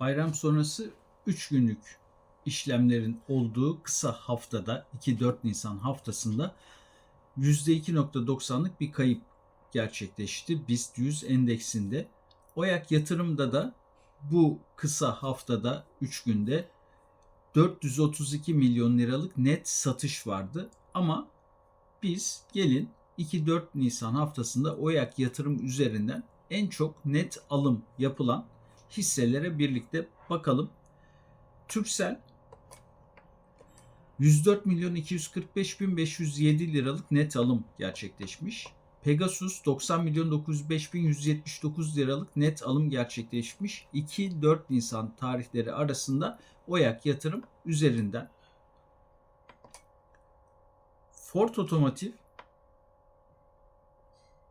Bayram sonrası 3 günlük işlemlerin olduğu kısa haftada 2-4 Nisan haftasında %2.90'lık bir kayıp gerçekleşti BIST 100 endeksinde. OYAK yatırımda da bu kısa haftada 3 günde 432 milyon liralık net satış vardı. Ama biz gelin 2-4 Nisan haftasında OYAK yatırım üzerinden en çok net alım yapılan hisselere birlikte bakalım. Türksel 104 milyon 245 bin 507 liralık net alım gerçekleşmiş. Pegasus 90 milyon 905 bin 179 liralık net alım gerçekleşmiş. 2-4 Nisan tarihleri arasında OYAK yatırım üzerinden. Ford Otomotiv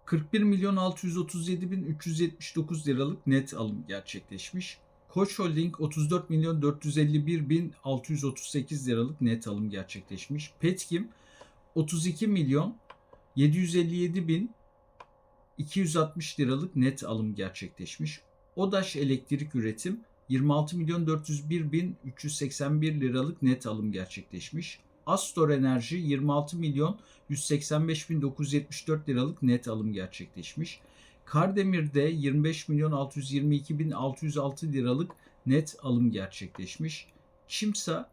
41 milyon 637 bin 379 liralık net alım gerçekleşmiş. Koç Holding 34 milyon 451 bin 638 liralık net alım gerçekleşmiş. Petkim 32 milyon 757 bin 260 liralık net alım gerçekleşmiş. Odaş Elektrik Üretim 26 milyon 401 bin 381 liralık net alım gerçekleşmiş. Astor Enerji 26 milyon 185 bin 974 liralık net alım gerçekleşmiş. Kardemir'de 25 milyon 622 bin 606 liralık net alım gerçekleşmiş. Çimsa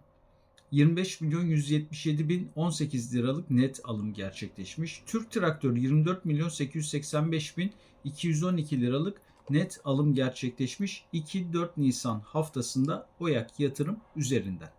25 milyon 177 bin 18 liralık net alım gerçekleşmiş. Türk Traktör 24 milyon 885 bin 212 liralık net alım gerçekleşmiş. 2-4 Nisan haftasında OYAK yatırım üzerinden.